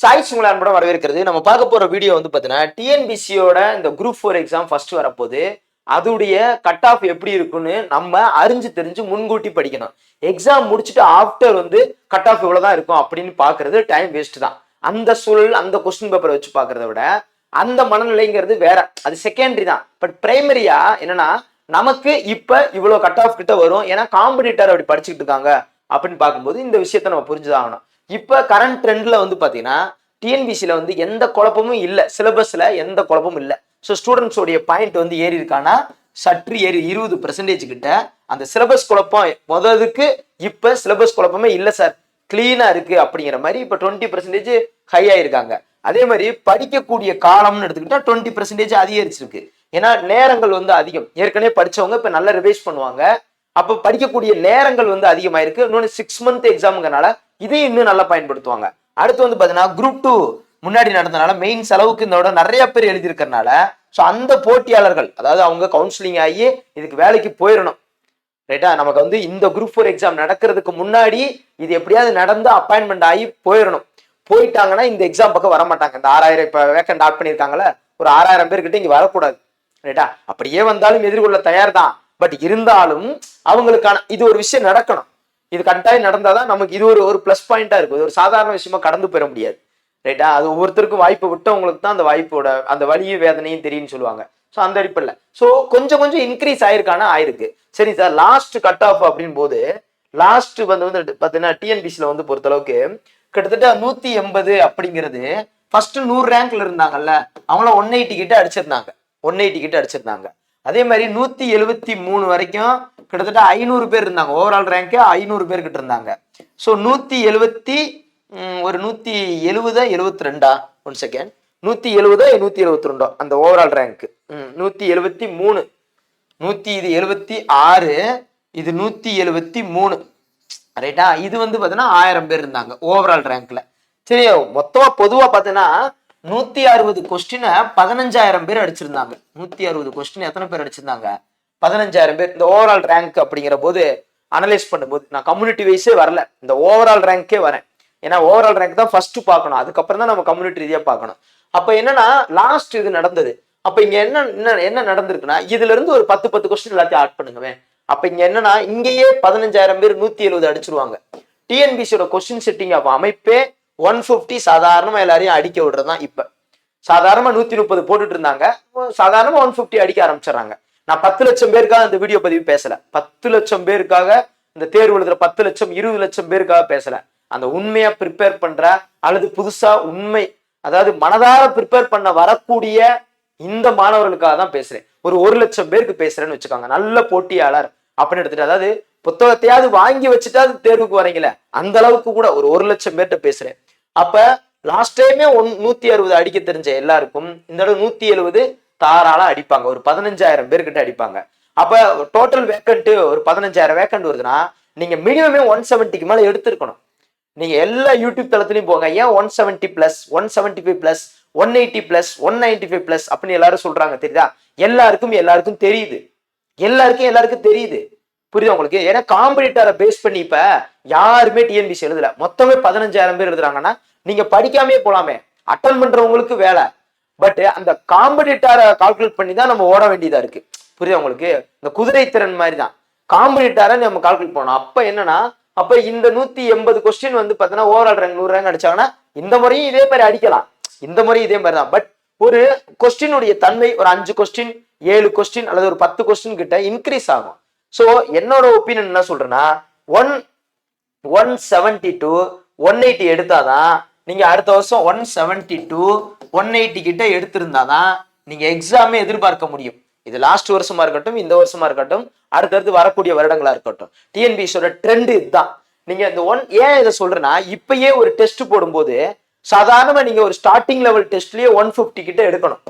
Choice உங்களை அன்புடன் வரவேற்கிறது. நம்ம பார்க்க போற வீடியோ வந்து பார்த்தீங்கன்னா டிஎன்பிசியோட இந்த குரூப் ஃபோர் எக்ஸாம் ஃபர்ஸ்ட் வரப்போது அதுடைய கட் ஆஃப் எப்படி இருக்குன்னு நம்ம அறிஞ்சு தெரிஞ்சு முன்கூட்டி படிக்கணும். எக்ஸாம் முடிச்சுட்டு ஆஃப்டர் வந்து கட் ஆஃப் இவ்வளவுதான் இருக்கும் அப்படின்னு பார்க்கறது டைம் வேஸ்ட் தான். அந்த சூழல் அந்த கொஸ்டின் பேப்பரை வச்சு பார்க்கறத விட அந்த மனநிலைங்கிறது வேற. அது செகண்டரி தான். பட் பிரைமரியா என்னன்னா நமக்கு இப்ப இவ்வளவு கட் ஆஃப் கிட்ட வரும். ஏன்னா காம்படிட்டர் அப்படி படிச்சுக்கிட்டு இருக்காங்க அப்படின்னு பார்க்கும்போது இந்த விஷயத்த நம்ம புரிஞ்சுதாகணும் இப்போ கரண்ட் ட்ரெண்டில் வந்து பார்த்தீங்கன்னா டிஎன்பிசியில் வந்து எந்த குழப்பமும் இல்லை. சிலபஸில் எந்த குழப்பமும் இல்லை. ஸோ ஸ்டூடெண்ட்ஸோடைய பாயிண்ட் வந்து ஏறி இருக்கான்னா சற்று ஏறி இருபது பெர்சன்டேஜ் கிட்ட அந்த சிலபஸ் குழப்பம் முதலுக்கு இப்போ சிலபஸ் குழப்பமே இல்லை சார் கிளீனாக இருக்கு அப்படிங்கிற மாதிரி இப்போ டுவெண்ட்டி பெர்சன்டேஜ் ஹை ஆயிருக்காங்க. அதே மாதிரி படிக்கக்கூடிய காலம்னு எடுத்துக்கிட்டா டுவெண்ட்டி பெர்சன்டேஜ் அதிகரிச்சிருக்கு. ஏன்னா நேரங்கள் வந்து அதிகம். ஏற்கனவே படிச்சவங்க இப்போ நல்லா ரிவைஸ் பண்ணுவாங்க. அப்போ படிக்கக்கூடிய நேரங்கள் வந்து அதிகமாயிருக்கு. இன்னொன்று சிக்ஸ் மந்த் எக்ஸாமுங்கிறனால இதையும் இன்னும் நல்லா பயன்படுத்துவாங்க. அடுத்து வந்து பாத்தீங்கன்னா குரூப் டூ முன்னாடி நடந்தனால மெயின் செலவுக்கு இந்த விட நிறைய பேர் எழுதியிருக்கறனால ஸோ அந்த போட்டியாளர்கள் அதாவது அவங்க கவுன்சிலிங் ஆகி இதுக்கு வேலைக்கு போயிடணும். ரைட்டா நமக்கு வந்து இந்த குரூப் ஃபோர் எக்ஸாம் நடக்கிறதுக்கு முன்னாடி இது எப்படியாவது நடந்து அப்பாயின்மெண்ட் ஆகி போயிடணும். போயிட்டாங்கன்னா இந்த எக்ஸாம் பக்கம் வர மாட்டாங்க இந்த ஆறாயிரம் இப்போ வேக்கண்ட் ஆட் பண்ணியிருக்காங்களே ஒரு ஆறாயிரம் பேர்கிட்ட இங்கே வரக்கூடாது. ரைட்டா அப்படியே வந்தாலும் எதிர்கொள்ள தயார் தான் பட் இருந்தாலும் அவங்களுக்கான இது ஒரு விஷயம் நடக்கணும். இது கட்டாயம் நடந்தாதான் நமக்கு இது ஒரு ஒரு ப்ளஸ் பாயிண்ட்டாக இருக்கும். இது ஒரு சாதாரண விஷயமா கடந்து போயிட முடியாது. ரைட்டா அது ஒவ்வொருத்தருக்கும் வாய்ப்பு விட்டவங்களுக்கு தான் அந்த வாய்ப்போட அந்த வலியும் வேதனையும் தெரியும்னு சொல்லுவாங்க. ஸோ அந்த அடிப்படையில். ஸோ கொஞ்சம் கொஞ்சம் இன்க்ரீஸ் ஆயிருக்கானா? ஆயிருக்கு. சரி சார் லாஸ்ட் கட் ஆஃப் அப்படின் போது லாஸ்ட் வந்து வந்து பார்த்தீங்கன்னா டிஎன்பிசியில் வந்து பொறுத்தளவுக்கு கிட்டத்தட்ட நூற்றி எண்பது அப்படிங்கிறது ஃபர்ஸ்ட் நூறு ரேங்க்ல இருந்தாங்கல்ல அவங்கள ஒன் எயிட்டி கிட்ட அடிச்சிருந்தாங்க. ஒன் எயிட்டி கிட்ட அடிச்சிருந்தாங்க. அதே மாதிரி நூற்றி எழுபத்தி மூணு வரைக்கும் கிட்டத்தட்ட ஐநூறு பேர் இருந்தாங்க. ஓவரால் ரேங்கே ஐநூறு பேர் கிட்ட இருந்தாங்க. ஸோ நூற்றி எழுபத்தி ஒரு நூற்றி எழுபதா எழுபத்தி ரெண்டா ஒன் செகண்ட் நூற்றி எழுபதோ நூற்றி எழுபத்தி ரெண்டோ அந்த ஓவரால் ரேங்க்கு நூற்றி எழுபத்தி மூணு. நூற்றி இது எழுபத்தி ஆறு இது நூற்றி எழுபத்தி மூணு. ரைட்டா இது வந்து பார்த்தீங்கன்னா ஆயிரம் பேர் இருந்தாங்க ஓவரால் ரேங்க்ல சரி மொத்தமாக பொதுவாக பார்த்தீங்கன்னா நூற்றி அறுபது கொஸ்டினை பதினஞ்சாயிரம் பேர் அடிச்சிருந்தாங்க. நூற்றி அறுபது கொஸ்டின் எத்தனை பேர் அடிச்சிருந்தாங்க? பதினஞ்சாயிரம் பேர் இந்த ஓவரால் ரேங்க் அப்படிங்கிற போது அனலைஸ் பண்ணும்போது நான் கம்யூனிட்டி வைஸே வரல. இந்த ஓவரால் ரேங்க்கே வரேன். ஏன்னா ஓவரால் ரேங்க் தான் ஃபர்ஸ்ட் பார்க்கணும். அதுக்கப்புறம் தான் நம்ம கம்யூனிட்டி ரீதியா பார்க்கணும். அப்ப என்னன்னா லாஸ்ட் இது நடந்தது. அப்ப இங்க என்ன என்ன என்ன நடந்திருக்குன்னா இதுல இருந்து ஒரு பத்து பத்து கொஸ்டின் எல்லாத்தையும் ஆட் பண்ணுங்கவே அப்ப இங்க என்னன்னா இங்கேயே பதினஞ்சாயிரம் பேர் நூத்தி எழுபது அடிச்சிருவாங்க. டிஎன்பிசியோட கொஸ்டின் செட்டிங் அப்ப அமைப்பே ஒன் பிப்டி சாதாரணமா எல்லாரையும் அடிக்க விடுறதுதான் இப்ப. சாதாரணமா நூத்தி முப்பது போட்டுட்டு இருந்தாங்க. சாதாரணமா ஒன் பிப்டி அடிக்க ஆரம்பிச்சிடறாங்க. நான் பத்து லட்சம் பேருக்காக இந்த வீடியோ பதிவு பேசல. பத்து லட்சம் பேருக்காக இந்த தேர்வு எழுதுற பத்து லட்சம் இருபது லட்சம் பேருக்காக பேசல. அந்த உண்மையா ப்ரிப்பேர் பண்ற அல்லது புதுசா உண்மை அதாவது மனதார ப்ரிப்பேர் பண்ண வரக்கூடிய இந்த மாணவர்களுக்காக தான் பேசுறேன். ஒரு ஒரு லட்சம் பேருக்கு பேசுறேன்னு வச்சுக்கோங்க. நல்ல போட்டியாளர் அப்படின்னு எடுத்துட்டு அதாவது புத்தகத்தையாவது வாங்கி வச்சுட்டா அது தேர்வுக்கு வரீங்களே அந்த அளவுக்கு கூட ஒரு ஒரு லட்சம் பேர்கிட்ட பேசுறேன். அப்ப லாஸ்ட் டைமே ஒன் நூத்தி அறுபது அடிக்க தெரிஞ்ச எல்லாருக்கும் இந்த தடவை நூத்தி எழுபது தாராளம் அடிப்பாங்க. ஒரு பதினஞ்சாயிரம் பேர்கிட்ட அடிப்பாங்க. அப்ப டோட்டல் வேக்கண்ட் ஒரு பதினஞ்சாயிரம் வேக்கண்ட் வருதுன்னா நீங்க மினிமமே ஒன் செவன்ட்டிக்கு மேல எடுத்திருக்கணும். நீங்க எல்லா யூடியூப் தளத்துலயும் போங்க. ஏன் one seventy plus one seventy five plus one eighty plus one ninety five plus அப்படின்னு எல்லாரும் சொல்றாங்க. தெரியுதா? எல்லாருக்கும் எல்லாருக்கும் தெரியுது. எல்லாருக்கும் எல்லாருக்கும் தெரியுது. புரியுதா உங்களுக்கு? ஏன்னா காம்படிட்டரை பேஸ் பண்ணி இப்ப யாருமே டிஎன்பிசி எழுதல. மொத்தமே பதினஞ்சாயிரம் பேர் எழுதுறாங்கன்னா நீங்க படிக்காமே போலாமே. அட்டன் பண்றவங்களுக்கு வேலை. பட் அந்த காம்படிட்டாரை கால்குலேட் பண்ணி தான் நம்ம ஓட வேண்டியதா இருக்கு. புரியுதா உங்களுக்கு? இந்த குதிரை திறன் மாதிரி தான் காம்படிட்டாரை நம்ம கால்குலேட் பண்ணணும். அப்ப என்னன்னா அப்ப இந்த நூத்தி எண்பது கொஸ்டின் வந்து பாத்தீங்கன்னா ஓவரால் ரேங்க் நூறு ரேங்க் அடிச்சாங்கன்னா இந்த முறையும் இதே மாதிரி அடிக்கலாம். இந்த முறையும் இதே மாதிரி தான் பட் ஒரு கொஸ்டினுடைய தன்மை ஒரு அஞ்சு கொஸ்டின் ஏழு கொஸ்டின் அல்லது ஒரு பத்து கொஸ்டின் கிட்ட இன்க்ரீஸ் ஆகும். ஸோ என்னோட ஒப்பீனியன் என்ன சொல்றேன்னா one one seventy to one eighty எடுத்தாதான் நீங்க அடுத்த வருஷம் one seventy to one eighty கிட்ட எடுத்திருந்தாதான் நீங்க எக்ஸாமே எதிர்பார்க்க முடியும். இது லாஸ்ட் வருஷமா இருக்கட்டும் இந்த வருஷமா இருக்கட்டும் அடுத்தடுத்து வரக்கூடிய வருடங்களா இருக்கட்டும். டிஎன்பிஎஸோட ட்ரெண்ட் இதுதான். நீங்க இந்த ஒன் ஏன் இதை சொல்றேன்னா இப்பயே ஒரு டெஸ்ட் போடும்போது சாதாரணமா நீங்க ஒரு ஸ்டார்டிங் லெவல் டெஸ்ட்லயே ஒன் பிப்டி கிட்ட எடுக்கணும்.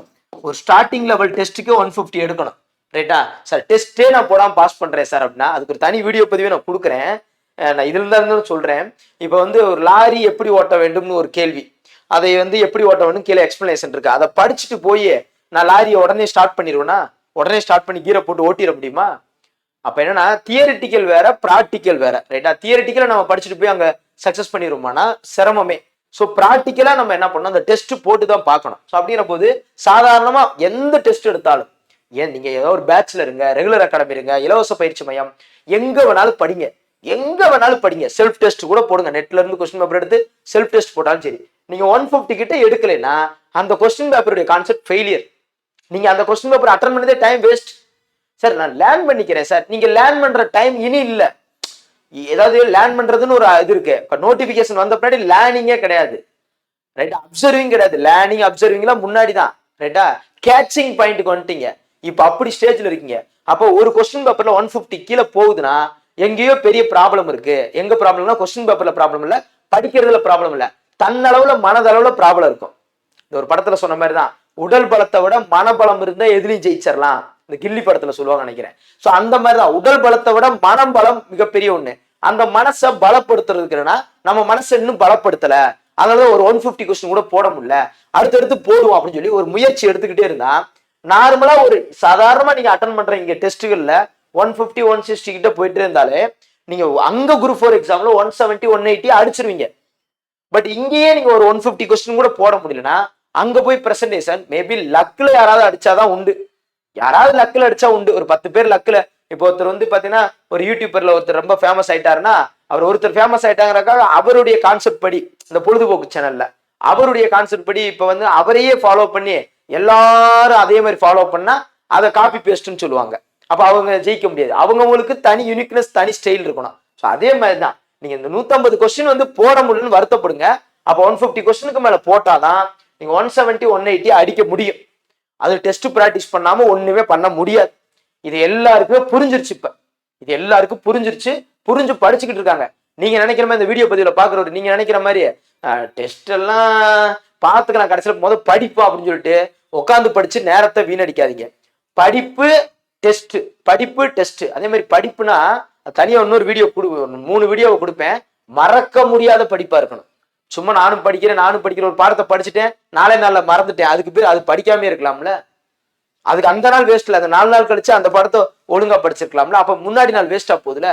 ஒரு ஸ்டார்டிங் லெவல் டெஸ்ட்டுக்கு ஒன் பிப்டி எடுக்கணும். ரைட்டா சார் டெஸ்ட்டே நான் போடாம பாஸ் பண்றேன் சார் அப்படின்னா அதுக்கு ஒரு தனி வீடியோ பதிவே நான் கொடுக்குறேன். நான் இதுல இருந்தாலும் சொல்றேன். இப்போ வந்து ஒரு லாரி எப்படி ஓட்ட வேண்டும்னு ஒரு கேள்வி. அதை வந்து எப்படி ஓட்ட வேண்டும் கீழே எக்ஸ்பிளனேஷன் இருக்கு. அதை படிச்சுட்டு போய் நான் லாரியை உடனே ஸ்டார்ட் பண்ணிடுவேனா? உடனே ஸ்டார்ட் பண்ணி கீரை போட்டு ஓட்டிட முடியுமா? அப்ப என்னன்னா தியரிட்டிக்கல் வேற ப்ராக்டிக்கல் வேற. ரைட்டா தியரிட்டிக்கல நம்ம படிச்சுட்டு போய் அங்க சக்சஸ் பண்ணிடுவோமானா சிரமமே. ஸோ ப்ராக்டிக்கலா நம்ம என்ன பண்ணணும்? அந்த டெஸ்ட் போட்டு தான் பார்க்கணும். ஸோ அப்படிங்கிற போது சாதாரணமா எந்த டெஸ்ட் எடுத்தாலும் ஏன் நீங்க ஏதோ ஒரு பேச்சில் இருங்க ரெகுலர் அகாடமி இருங்க இலவச பயிற்சி மையம் எங்க வேணாலும் படிங்க. எங்க வேணாலும் படிங்க. செல்ஃப் டெஸ்ட் கூட போடுங்க. நெட்ல இருந்து கொஸ்டின் பேப்பர் எடுத்து செல்ஃப் டெஸ்ட் போட்டாலும் சரி. நீங்க ஒன் ஃபிஃப்டி கிட்ட எடுக்கலைன்னா அந்த கொஸ்டின் பேப்பருடைய கான்செப்ட் ஃபெயிலியர் நீங்க அந்த கொஸ்டின் பேப்பர் அட்டன் பண்ணதே டைம் வேஸ்ட் சார் நான் லேர்ன் பண்ணிக்கிறேன் சார் நீங்க லேர்ன் பண்ற டைம் இனி இல்ல. ஏதாவது லேர்ன் பண்றதுன்னு ஒரு இது இருக்கு. இப்போ நோட்டிபிகேஷன் வந்த பின்னாடி லேர்னிங்கே கிடையாது. ரைட் அப்சர்விங் கிடையாது. லேர்னிங் அப்சர்விங்லாம் முன்னாடி தான். ரைட்டா கேட்சிங் பாயிண்ட்டுக்கு வந்துட்டீங்க. இப்போ அப்படி ஸ்டேஜ்ல இருக்கீங்க. அப்போ ஒரு கொஸ்டின் பேப்பர்ல ஒன் ஃபிஃப்டி கீழே போகுதுன்னா எங்கேயோ பெரிய ப்ராப்ளம் இருக்கு. எங்க ப்ராப்ளம்னா கொஸ்டின் பேப்பர்ல ப்ராப்ளம் இல்ல படிக்கிறதுல ப்ராப்ளம் இல்ல. தன்னளவுல மனதளவுல ப்ராப்ளம் இருக்கும். இந்த ஒரு படத்துல சொன்ன மாதிரி தான் உடல் பலத்தை விட மனபலம் இருந்தா எதுலையும் ஜெயிச்சிடலாம் இந்த கில்லி படத்துல சொல்லுவாங்க நினைக்கிறேன். சோ அந்த மாதிரி தான் உடல் பலத்தை விட மனம் பலம் மிகப்பெரிய ஒண்ணு. அந்த மனசை பலப்படுத்துறதுக்குன்னா நம்ம மனசை இன்னும் பலப்படுத்தல. அதனால ஒரு ஒன் பிப்டி கொஸ்டின் கூட போட முடியல. அடுத்தடுத்து போடுவோம் அப்படின்னு சொல்லி ஒரு முயற்சி எடுத்துக்கிட்டே இருந்தா நார்மலா ஒரு சாதாரணமா நீங்க அட்டன் பண்ற இங்க டெஸ்ட்டுகள்ல ஒன் ஃபிஃப்டி ஒன் சிக்ஸ்டி கிட்ட போயிட்டு இருந்தாலே நீங்க அங்க குரூப் ஃபோர் எக்ஸாம்ல ஒன் செவன்ட்டி ஒன் எயிட்டி அடிச்சிருவீங்க. பட் இங்கேயே நீங்க ஒரு ஒன் ஃபிஃப்டி கொஸ்டின் கூட போட முடியலன்னா அங்க போய் பிரசன்டேஷன் மேபி லக்ல யாராவது அடிச்சாதான் உண்டு. யாராவது லக்ல அடிச்சா உண்டு. ஒரு பத்து பேர் லக்ல இப்போ ஒருத்தர் வந்து பாத்தீங்கன்னா ஒரு யூடியூபர்ல ஒருத்தர் ரொம்ப ஃபேமஸ் ஆயிட்டாருன்னா அவர் ஒருத்தர் ஃபேமஸ் ஆயிட்டாங்கிறக்காக அவருடைய கான்செப்ட் படி இந்த பொழுதுபோக்கு சேனல்ல அவருடைய கான்செப்ட் படி இப்ப வந்து அவரையே ஃபாலோ பண்ணி எல்லாரும் அதே மாதிரி ஃபாலோ பண்ணா அதை காப்பி பேஸ்ட்னு சொல்லுவாங்க. அப்போ அவங்க ஜெயிக்க முடியாது. அவங்கவுங்களுக்கு தனி யூனிக்னஸ் தனி ஸ்டைல் இருக்கணும். ஸோ அதே மாதிரி தான் நீங்கள் இந்த நூற்றம்பது கொஸ்டின் வந்து போட முடியலன்னு வருத்தப்படுங்க. அப்போ ஒன் ஃபிஃப்டி கொஸ்டினுக்கு மேலே போட்டாதான் நீங்கள் ஒன் செவன்ட்டி ஒன் எயிட்டி அடிக்க முடியும். அது டெஸ்ட் ப்ராக்டிஸ் பண்ணாமல் ஒன்றுமே பண்ண முடியாது. இது எல்லாருக்குமே புரிஞ்சிருச்சு இப்போ. இது எல்லாருக்கும் புரிஞ்சிருச்சு. புரிஞ்சு படிச்சுக்கிட்டு இருக்காங்க. நீங்க நினைக்கிற மாதிரி இந்த வீடியோ பதிவில் பாக்குறவர் நீங்க நினைக்கிற மாதிரி டெஸ்ட் எல்லாம் பார்த்துக்கலாம். கடைசியில் முதல் படிப்பு? அப்படின்னு சொல்லிட்டு உட்காந்து படிச்சு நேரத்தை வீணடிக்காதீங்க. படிப்பு டெஸ்ட் படிப்பு டெஸ்ட் அதே மாதிரி படிப்புனா தனியாக இன்னொரு வீடியோ கொடு மூணு வீடியோவை கொடுப்பேன். மறக்க முடியாத படிப்பாக இருக்கணும். சும்மா நானும் படிக்கிறேன் நானும் படிக்கிற ஒரு பாடத்தை படிச்சுட்டேன் நாளே நாளில் மறந்துட்டேன். அதுக்கு பேர் அது படிக்காமே இருக்கலாம்ல. அதுக்கு அந்த நாள் வேஸ்ட் இல்லை. அந்த நாலு நாள் கழிச்சு அந்த படத்தை ஒழுங்கா படிச்சிருக்கலாம்ல. அப்ப முன்னாடி நாள் வேஸ்டா போகுதுல.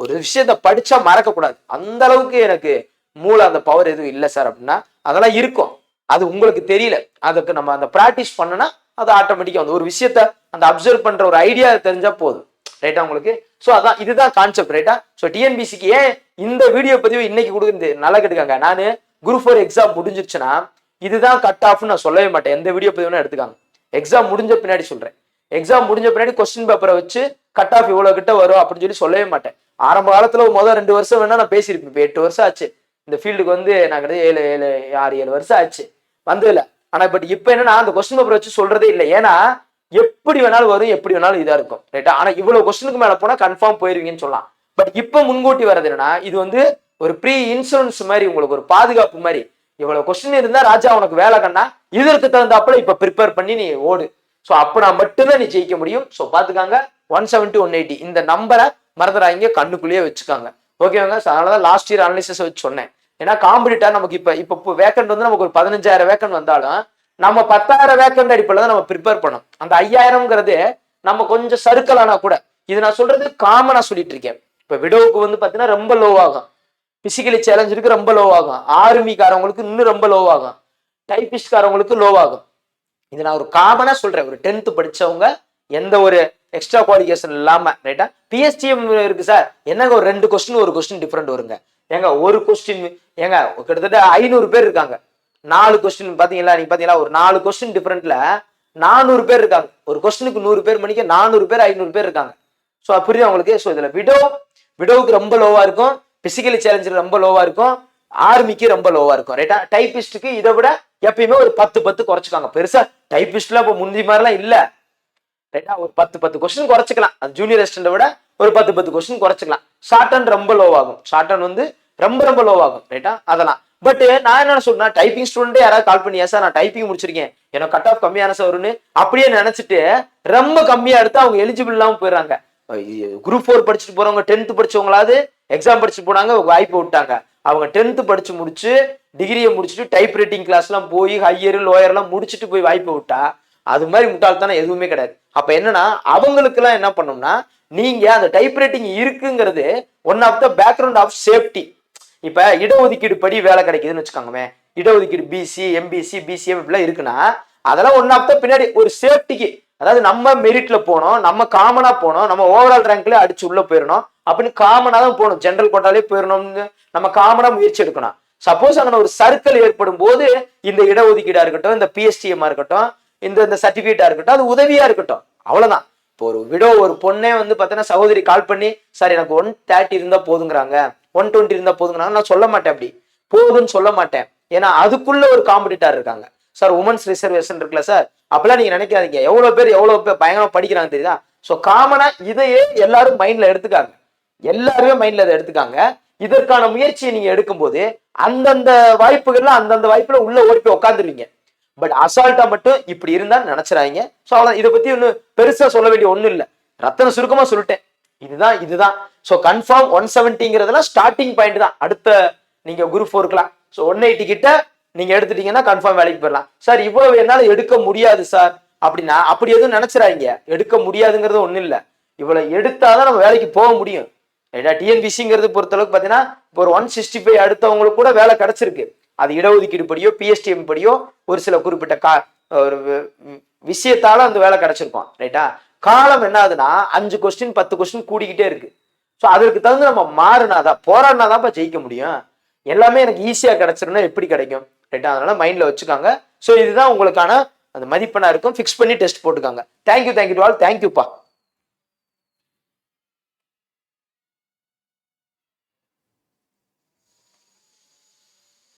ஒரு விஷயத்த படிச்சா மறக்க கூடாது. அந்த அளவுக்கு எனக்கு மூளை அந்த பவர் எதுவும் இல்லை சார் அப்படின்னா அதெல்லாம் இருக்கும். அது உங்களுக்கு தெரியல. அதுக்கு நம்ம அந்த ப்ராக்டிஸ் பண்ணனா அது ஆட்டோமேட்டிக்காக வந்து. ஒரு விஷயத்த அந்த அப்சர்வ் பண்ற ஒரு ஐடியா தெரிஞ்சா போதும். ரைட்டா உங்களுக்கு? ஸோ அதான் இதுதான் கான்செப்ட் ரைட்டா ஸோ டிஎன்பிசிக்கு ஏன் இந்த வீடியோ பதிவு இன்னைக்கு கொடுக்குறது நல்லா கேட்டுக்காங்க. நான் குரூப் ஃபோர் எக்ஸாம் முடிஞ்சிருச்சுன்னா இதுதான் கட் ஆஃப்னு நான் சொல்லவே மாட்டேன். எந்த வீடியோ பதிவுனா எடுத்துக்காங்க எக்ஸாம் முடிஞ்ச பின்னாடி சொல்றேன். எக்ஸாம் முடிஞ்ச பின்னாடி கொஸ்டின் பேப்பரை வச்சு கட் ஆஃப் இவ்வளோ கிட்ட வரும் அப்படின்னு சொல்லி சொல்லவே மாட்டேன். ஆரம்ப காலத்துல முதல் ரெண்டு வருஷம் வேணா நான் பேசியிருப்பேன். இப்போ எட்டு வருஷம் ஆச்சு. இந்த ஃபீல்டுக்கு வந்து நான் கிட்ட ஏழு ஏழு ஆறு ஏழு வருஷம் ஆச்சு. வந்ததில்லை. ஆனா பட் இப்போ என்னன்னா அந்த கொஸ்டின் பேப்பர் வச்சு சொல்றதே இல்லை. ஏன்னா எப்படி வேணாலும் வரும் எப்படி வேணாலும் இதா இருக்கும். ரைட்டா ஆனா இவ்வளவு கொஸ்டினுக்கு மேல போனா கன்ஃபார்ம் போயிருவீங்கன்னு சொல்லலாம். பட் இப்போ முன்கூட்டி வர்றது என்னன்னா இது வந்து ஒரு ப்ரீ இன்சூரன்ஸ் மாதிரி உங்களுக்கு ஒரு பாதுகாப்பு மாதிரி. இவ்வளவு கொஸ்டின் இருந்தா ராஜா உனக்கு வேலை கண்ணா? இதற்கு தகுந்தாப்புல இப்ப ப்ரிப்பேர் பண்ணி நீ ஓடு. ஸோ அப்பனா மட்டும்தான் நீ ஜெயிக்க முடியும். ஸோ பாத்துக்காங்க. ஒன் செவன்ட்டி ஒன் எயிட்டி இந்த நம்பரை மறந்துடாங்க கண்ணுக்குள்ளேயே வச்சுக்காங்க. ஓகேவாங்க ஸோ அதனால லாஸ்ட் இயர் அனலிசிஸ் வச்சு சொன்னேன். ஏன்னா காம்படிட்டா நமக்கு இப்ப இப்போ வேக்கண்ட் வந்து நமக்கு ஒரு பதினஞ்சாயிரம் வேக்கண்ட் வந்தாலும் நம்ம பத்தாயிரம் வேக்கண்ட் அடிப்படையில் தான் நம்ம ப்ரிப்பேர் பண்ணோம் அந்த ஐயாயிரம்ங்கிறது நம்ம கொஞ்சம் சறுக்கலானா கூட. இது நான் சொல்றது காமனா சொல்லிட்டு இருக்கேன். இப்ப விடோவுக்கு வந்து பாத்தீங்கன்னா ரொம்ப லோ ஆகும். பிசிக்கலி சேலஞ்சுக்கு ரொம்ப லோ ஆகும். ஆர்மிக்காரவங்களுக்கு இன்னும் ரொம்ப லோ ஆகும். டைபிஸ்ட்காரவங்களுக்கு லோ ஆகும். இது நான் ஒரு காமனா சொல்றேன். ஒரு டென்த் படிச்சவங்க எந்த ஒரு எக்ஸ்ட்ரா குவாலிஃபிகேஷன் இல்லாம ரைட்டா பிஎஸ்டிஎம் இருக்கு சார் என்னங்க ஒரு ரெண்டு கொஸ்டின் ஒரு கொஸ்டின் டிஃப்ரெண்ட் வருங்க? ஏங்க ஒரு கொஸ்டின் ஏங்க கிட்டத்தட்ட ஐநூறு பேர் இருக்காங்க. நாலு கொஸ்டின் பாத்தீங்களா? நீங்க பாத்தீங்களா? ஒரு நாலு கொஸ்டின் டிஃப்ரெண்ட்ல நானூறு பேர் இருக்காங்க. ஒரு கொஸ்டினுக்கு நூறு பேர் மணிக்க நானூறு பேர் ஐநூறு பேர் இருக்காங்க. ஸோ புரியுது உங்களுக்கு? ஸோ இதுல விடோ விடோவுக்கு ரொம்ப லோவா இருக்கும். பிசிக்கலி சேலஞ்சு ரொம்ப லோவா இருக்கும். ஆர்மிக்கு ரொம்ப லோவா இருக்கும் ரைட்டா டைபிஸ்டுக்கு இதை விட எப்பயுமே ஒரு பத்து பத்து குறைச்சிக்காங்க. பெருசா டைபிஸ்ட்லாம் இப்போ முந்தி மாதிரிலாம் இல்லை. ரைட்டா ஒரு பத்து பத்து கொஸ்டின் குறைச்சிக்கலாம். அது ஜூனியர் அசிஸ்டண்ட விட ஒரு பத்து பத்து கொஸ்டின் குறைச்சிக்கலாம். ஷார்ட் அண்ட் ரொம்ப லோவாகும் ஷார்ட் அண்ட் வந்து ரொம்ப ரொம்ப லோவாகும் ரைட்டா அதெல்லாம். பட் நான் என்ன சொன்னா டைப்பிங் ஸ்டூடெண்டே யாராவது கால் பண்ணியா சார் நான் டைப்பிங் முடிச்சிருக்கேன். எனக்கு கட் ஆஃப் கம்மியான சார் வரும்னு அப்படியே நினைச்சிட்டு ரொம்ப கம்மியா எடுத்து அவங்க எலிஜிபிள் இல்லாம போயிடுறாங்க. குரூப் ஃபோர் படிச்சுட்டு போறவங்க டென்த் படிச்சவங்களாவது எக்ஸாம் படிச்சுட்டு போனாங்க வாய்ப்பு விட்டாங்க. அவங்க டென்த் படிச்சு முடிச்சு டிகிரியை முடிச்சுட்டு டைப் ரைட்டிங் கிளாஸ்லாம் போய் ஹையர் லோயர்லாம் முடிச்சுட்டு போய் வாய்ப்பு விட்டா அது மாதிரி முட்டாள்தானே எதுவுமே கிடையாது. அப்ப என்னன்னா அவங்களுக்கெல்லாம் என்ன பண்ணோம்னா நீங்க அந்த டைப் ரைட்டிங் இருக்குங்கிறது one of the background of safety இப்ப இடஒதுக்கீடு படி வேலை கிடைக்குதுன்னு வச்சுக்கோங்கமே இடஒதுக்கீடு பிசி எம்பிசி பிசிஎம் இப்படிலாம் இருக்குன்னா அதெல்லாம் ஒன் ஆஃப் த பின்னாடி ஒரு சேஃப்டிக்கு அதாவது நம்ம மெரிட்ல போனோம் நம்ம காமனா போனோம் நம்ம ஓவரால் ரேங்க்ல அடிச்சு உள்ள போயிடணும் அப்படின்னு காமனா தான் போகணும். ஜென்ரல் கோட்டாலே போயிடணும்னு நம்ம காமனா முயற்சி எடுக்கணும். சப்போஸ் அங்கே ஒரு சர்க்கிள் ஏற்படும் போது இந்த இடஒதுக்கீடா இருக்கட்டும் இந்த பிஎஸ்டிஎம்மா இருக்கட்டும் இந்த இந்த சர்டிபிகேட்டா இருக்கட்டும் அது உதவியா இருக்கட்டும். அவ்வளவுதான். இப்போ ஒரு விடோ ஒரு பொண்ணே வந்து பார்த்தீங்கன்னா சகோதரி கால் பண்ணி சார் எனக்கு ஒன் தேர்ட்டி இருந்தால் போதுங்கிறாங்க. ஒன் டுவெண்ட்டி இருந்தால் போதுங்கிறாங்க. நான் சொல்ல மாட்டேன் அப்படி. போதுன்னு சொல்ல மாட்டேன். ஏன்னா அதுக்குள்ள ஒரு காம்படிட்டார் இருக்காங்க. சார் உமன்ஸ் ரிசர்வேஷன் இருக்குல்ல சார். அப்பெல்லாம் நீங்க நினைக்காதீங்க. எவ்வளோ பேர் எவ்வளோ பேர் பயங்கரமாக படிக்கிறாங்க தெரியுதா? ஸோ காமனா இதையே எல்லாரும் மைண்ட்ல எடுத்துக்காங்க. எல்லாருமே மைண்ட்ல அதை எடுத்துக்காங்க. இதற்கான முயற்சியை நீங்க எடுக்கும்போது அந்தந்த வாய்ப்புகள்ல அந்தந்த வாய்ப்புல உள்ள ஓடி போய் உட்காந்துருவீங்க பட் அசால்ட்டா மட்டும் இப்படி இருந்தா நினைச்சிடாதீங்க ஸோ அவ்வளோ இதை பத்தி ஒன்றும் பெருசா சொல்ல வேண்டிய ஒன்றும் இல்லை. ரத்தன சுருக்கமா சொல்லிட்டேன். இதுதான் இதுதான். ஸோ கன்ஃபார்ம் ஒன் செவன்ட்டிங்கிறதுலாம் ஸ்டார்டிங் பாயிண்ட் தான். அடுத்த நீங்க குரூப் ஃபோருக்குலாம் ஸோ ஒன் எயிட்டி கிட்ட நீங்க எடுத்துட்டீங்கன்னா கன்ஃபார்ம் வேலைக்கு போயிடலாம். சார் இவ்வளவு என்னால எடுக்க முடியாது சார் அப்படின்னா அப்படி எதுவும் நினைச்சிடாதீங்க எடுக்க முடியாதுங்கிறது ஒண்ணும் இல்லை. இவ்வளவு எடுத்தாதான் நம்ம வேலைக்கு போக முடியும். ஏன்னா டிஎன்பிசிங்கிறது பொறுத்தளவுக்கு பார்த்தீங்கன்னா இப்போ ஒரு ஒன் சிக்ஸ்டி ஃபைவ் அடுத்தவங்களுக்கு கூட வேலை கிடைச்சிருக்கு. அது இடஒதுக்கீடு படியோ பிஎஸ்டிஎம் படியோ ஒரு சில குறிப்பிட்ட கா ஒரு விஷயத்தால அந்த வேலை கிடைச்சிருக்கோம் ரைட்டா காலம் என்ன ஆகுதுன்னா அஞ்சு கொஸ்டின் பத்து கொஸ்டின் கூடிக்கிட்டே இருக்கு. ஸோ அதற்கு தகுந்த நம்ம மாறினாதான் போராடினாதான்ப்பா ஜெயிக்க முடியும். எல்லாமே எனக்கு ஈஸியாக கிடைச்சிருந்தா எப்படி கிடைக்கும் ரைட்டா அதனால மைண்டில் வச்சுக்காங்க. ஸோ இதுதான் உங்களுக்கான அந்த மதிப்பெண்ணாக இருக்கும். ஃபிக்ஸ் பண்ணி test போட்டுக்காங்க. Thank you thank you all தேங்க்யூப்பா